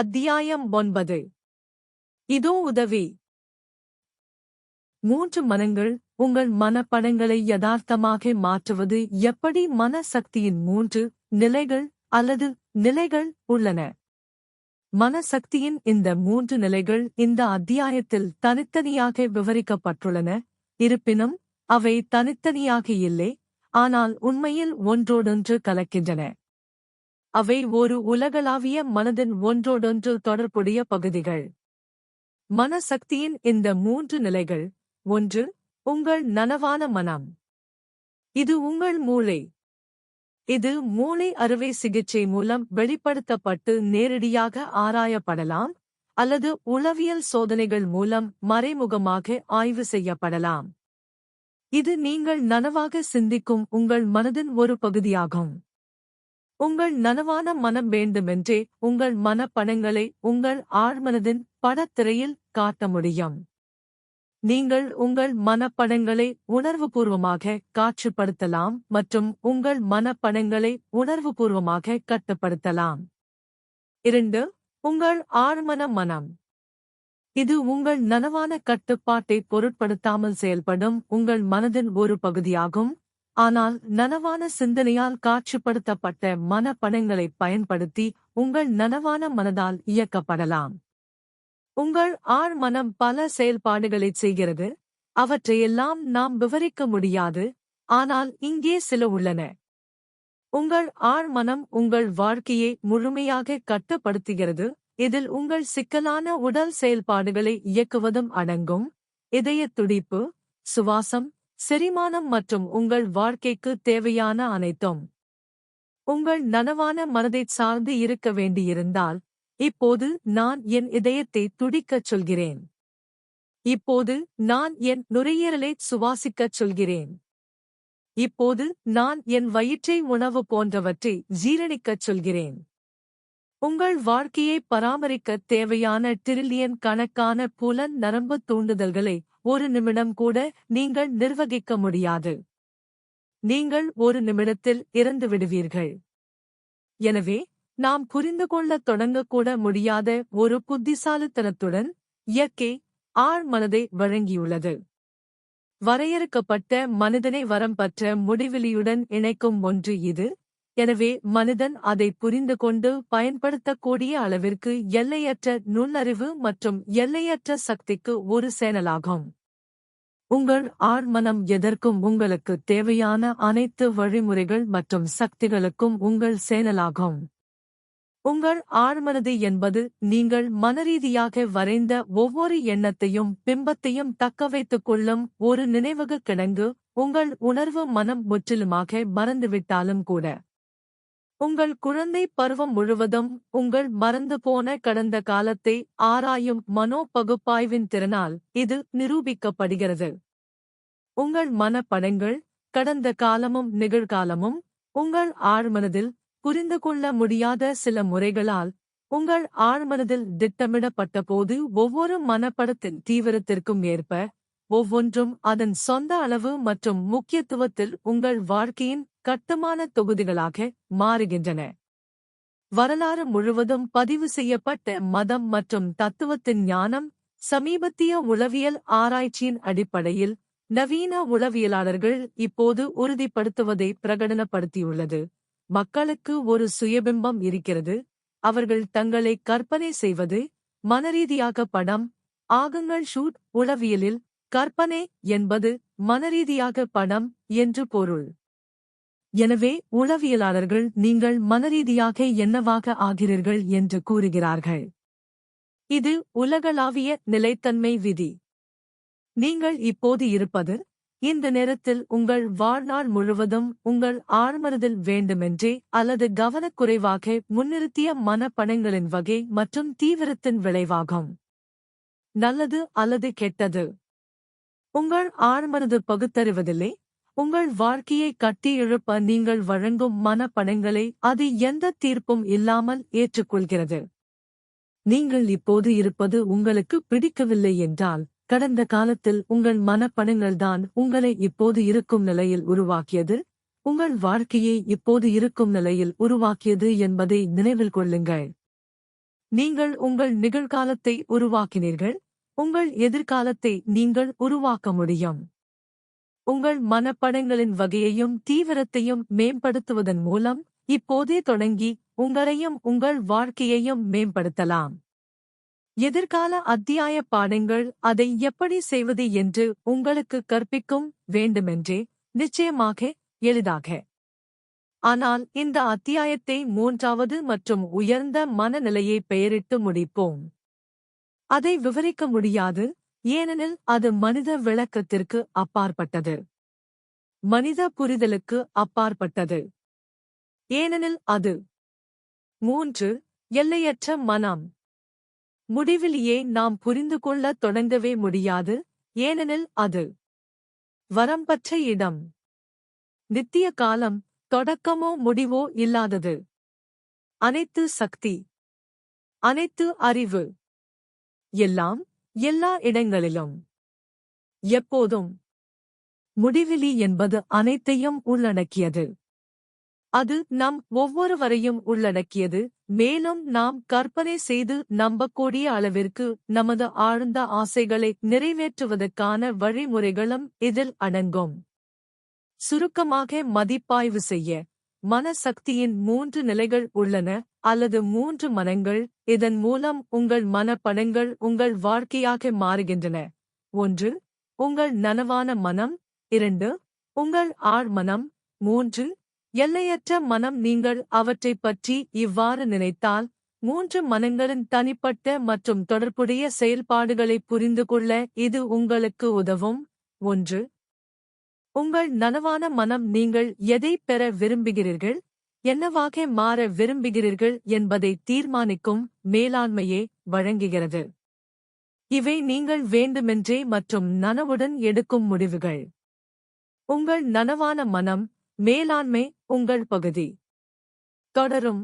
அத்தியாயம் ஒன்பது. இதோ உதவி. மூன்று மனங்கள் உங்கள் மனப்படங்களை யதார்த்தமாக மாற்றுவது எப்படி மன சக்தியின் மூன்று நிலைகள் அல்லது நிலைகள் உள்ளன? மனசக்தியின் இந்த மூன்று நிலைகள் இந்த அத்தியாயத்தில் தனித்தனியாக விவரிக்கப்பட்டுள்ளன. இருப்பினும் அவை தனித்தனியாக இல்லை ஆனால் உண்மையில் ஒன்றோடொன்று கலக்கின்றன. அவை ஒரு உலகளாவிய மனதின் ஒன்றோடொன்று தொடர்புடைய பகுதிகள். மனசக்தியின் இந்த மூன்று நிலைகள். ஒன்று உங்கள் நனவான மனம். இது உங்கள் மூளை. இது மூளை அறுவை சிகிச்சை மூலம் வெளிப்படுத்தப்பட்டு நேரடியாக ஆராயப்படலாம் அல்லது உளவியல் சோதனைகள் மூலம் மறைமுகமாக ஆய்வு செய்யப்படலாம். இது நீங்கள் நனவாக சிந்திக்கும் உங்கள் மனதின் ஒரு பகுதியாகும். உங்கள் நனவான மனம் வேண்டுமென்றே உங்கள் மனப்படங்களை உங்கள் ஆழ்மனதின் படத்திரையில் காட்ட முடியும். நீங்கள் உங்கள் மனப்படங்களை உணர்வுபூர்வமாக காட்சிப்படுத்தலாம் மற்றும் உங்கள் மனப்படங்களை உணர்வுபூர்வமாக கட்டுப்படுத்தலாம். இரண்டு உங்கள் ஆழ்மன மனம். இது உங்கள் நனவான கட்டுப்பாட்டை பொருட்படுத்தாமல் செயல்படும் உங்கள் மனதின் ஒரு பகுதியாகும். ஆனால் நனவான சிந்தனையால் காட்சிப்படுத்தப்பட்ட மனப்படங்களைப் பயன்படுத்தி உங்கள் நனவான மனதால் இயக்கப்படலாம். உங்கள் ஆழ்மனம் பல செயல்பாடுகளைச் செய்கிறது. அவற்றையெல்லாம் நாம் விவரிக்க முடியாது. ஆனால் இங்கே சில உள்ளன. உங்கள் ஆழ்மனம் உங்கள் வாழ்க்கையை முழுமையாக கட்டுப்படுத்துகிறது. இதில் உங்கள் சிக்கலான உடல் செயல்பாடுகளை இயக்குவதும் அடங்கும். இதயத் துடிப்பு சுவாசம் செரிமானம் மற்றும் உங்கள் வாழ்க்கைக்கு தேவையான அனைத்தும் உங்கள் நனவான மனதைச் சார்ந்து இருக்க வேண்டியிருந்தால் இப்போது நான் என் இதயத்தை துடிக்கச் சொல்கிறேன். இப்போது நான் என் நுரையீரலை சுவாசிக்கச் சொல்கிறேன். இப்போது நான் என் வயிற்றை உணவு போன்றவற்றை ஜீரணிக்கச் சொல்கிறேன். உங்கள் வாழ்க்கையை பராமரிக்க தேவையான டிரில்லியன் கணக்கான புலன் நரம்பு தூண்டுதல்களை ஒரு நிமிடம் கூட நீங்கள் நிர்வகிக்க முடியாது. நீங்கள் ஒரு நிமிடத்தில் இறந்து விடுவீர்கள். எனவே நாம் புரிந்து கொள்ள தொடங்கக்கூட முடியாத ஒரு புத்திசாலித்தனத்துடன் இயற்கை ஆழ் மனதை வழங்கியுள்ளது. வரையறுக்கப்பட்ட மனிதனை வரம்பற்ற முடிவிலியுடன் இணைக்கும் ஒன்று இது. எனவே மனிதன் அதை புரிந்து கொண்டு பயன்படுத்தக்கூடிய அளவிற்கு எல்லையற்ற நுண்ணறிவு மற்றும் எல்லையற்ற சக்திக்கு ஒரு சேனலாகும். உங்கள் ஆழ்மனம் எதற்கும் உங்களுக்கு தேவையான அனைத்து வழிமுறைகள் மற்றும் சக்திகளுக்கும் உங்கள் சேனலாகும். உங்கள் ஆழ்மனது என்பது நீங்கள் மனரீதியாக வரைந்த ஒவ்வொரு எண்ணத்தையும் பிம்பத்தையும் தக்கவைத்துக் கொள்ளும் ஒரு நினைவக கிடங்கு உங்கள் உணர்வு மனம் முற்றிலுமாக மறந்துவிட்டாலும் கூட. உங்கள் குழந்தை பருவம் முழுவதும் உங்கள் மறந்து போன கடந்த காலத்தை ஆராயும் மனோ பகுப்பாய்வின் திறனால் இது நிரூபிக்கப்படுகிறது. உங்கள் மனப்படங்கள் கடந்த காலமும் நிகழ்காலமும் உங்கள் ஆழ்மனதில் புரிந்து கொள்ள முடியாத சில முறைகளால் உங்கள் ஆழ்மனதில் திட்டமிடப்பட்ட போது ஒவ்வொரு மனப்படத்தின் தீவிரத்திற்கும் ஏற்ப ஒவ்வொன்றும் அதன் சொந்த அளவு மற்றும் முக்கியத்துவத்தில் உங்கள் வாழ்க்கையின் கட்டுமான தொகுதிகளாக மாறுகின்றன. வரலாறு முழுவதும் பதிவு செய்யப்பட்ட மதம் மற்றும் தத்துவத்தின் ஞானம் சமீபத்திய உளவியல் ஆராய்ச்சியின் அடிப்படையில் நவீன உளவியலாளர்கள் இப்போது உறுதிப்படுத்துவதை பிரகடனப்படுத்தியுள்ளது. மக்களுக்கு ஒரு சுயபிம்பம் இருக்கிறது. அவர்கள் தங்களை கற்பனை செய்வது மனரீதியாக படம் ஆகங்கள் ஷூட் உளவியலில் கற்பனை என்பது மனரீதியாக படம் என்று பொருள். எனவே உளவியலாளர்கள் நீங்கள் மனரீதியாக என்னவாக ஆகிறீர்கள் என்று கூறுகிறார்கள். இது உலகளாவிய நிலைத்தன்மை விதி. நீங்கள் இப்போது இருப்பது இந்த நேரத்தில் உங்கள் வாழ்நாள் முழுவதும் உங்கள் ஆழ்மனதில் வேண்டுமென்றே அல்லது கவனக்குறைவாக முன்னிறுத்திய மனப்பணங்களின் வகை மற்றும் தீவிரத்தின் விளைவாகும். நல்லது அல்லது கெட்டது. உங்கள் ஆழ்மனது பகுத்தறிவதில்லை உங்கள் வாழ்க்கையை கட்டி எழுப்ப நீங்கள் வழங்கும் மனப்பணங்களை அது எந்த தீர்ப்பும் இல்லாமல் ஏற்றுக்கொள்கிறது. நீங்கள் இப்போது இருப்பது உங்களுக்கு பிடிக்கவில்லை என்றால் கடந்த காலத்தில் உங்கள் மனப்பணங்கள்தான் உங்களை இப்போது இருக்கும் நிலையில் உருவாக்கியது உங்கள் வாழ்க்கையை இப்போது இருக்கும் நிலையில் உருவாக்கியது என்பதை நினைவில் கொள்ளுங்கள். நீங்கள் உங்கள் நிகழ்காலத்தை உருவாக்கினீர்கள் உங்கள் எதிர்காலத்தை நீங்கள் உருவாக்க முடியும். உங்கள் மனப்படங்களின் வகையையும் தீவிரத்தையும் மேம்படுத்துவதன் மூலம் இப்போதே தொடங்கி உங்களையும் உங்கள் வாழ்க்கையையும் மேம்படுத்தலாம். எதிர்கால அத்தியாய பாடங்கள் அதை எப்படி செய்வது என்று உங்களுக்கு கற்பிக்கும் வேண்டுமென்றே நிச்சயமாக எளிதாக. ஆனால் இந்த அத்தியாயத்தை மூன்றாவது மற்றும் உயர்ந்த மனநிலையை பெயரிட்டு முடிப்போம். அதை விவரிக்க முடியாது ஏனெனில் அது மனித விளக்கத்திற்கு அப்பாற்பட்டது. மனித புரிதலுக்கு அப்பாற்பட்டது. ஏனெனில் அது மூன்று எல்லையற்ற மனம். முடிவிலேயே நாம் புரிந்து கொள்ளத் தொடங்கவே முடியாது ஏனெனில் அது வரம்பற்ற இடம். நித்திய காலம் தொடக்கமோ முடிவோ இல்லாதது. அனைத்து சக்தி அனைத்து அறிவு. எல்லாம் எல்லா இடங்களிலும். எப்போதும். முடிவிலி என்பது அனைத்தையும் உள்ளடக்கியது. அது நம் ஒவ்வொருவரையும் உள்ளடக்கியது மேலும் நாம் கற்பனை செய்து நம்பக்கூடிய அளவிற்கு நமது ஆழ்ந்த ஆசைகளை நிறைவேற்றுவதற்கான வழிமுறைகளும் இதில் அடங்கும். சுருக்கமாக மதிப்பாய்வு செய்ய மனசக்தியின் மூன்று நிலைகள் உள்ளன அல்லது மூன்று மனங்கள் இதன் மூலம் உங்கள் மனப்படங்கள் உங்கள் வாழ்க்கையாக மாறுகின்றன. ஒன்று உங்கள் நனவான மனம். இரண்டு உங்கள் ஆழ்மனம் மூன்று எல்லையற்ற மனம் நீங்கள் அவற்றைப் பற்றி இவ்வாறு நினைத்தால் மூன்று மனங்களின் தனிப்பட்ட மற்றும் தொடர்புடைய செயல்பாடுகளை புரிந்து கொள்ள இது உங்களுக்கு உதவும். ஒன்று உங்கள் நனவான மனம் நீங்கள் எதை பெற விரும்புகிறீர்கள்? என்னவாக மாற விரும்புகிறீர்கள் என்பதை தீர்மானிக்கும் மேலாண்மையே வழங்குகிறது. இவை நீங்கள் வேண்டுமென்றே மற்றும் நனவுடன் எடுக்கும் முடிவுகள். உங்கள் நனவான மனம் மேலாண்மை உங்கள் பகுதி. தொடரும்.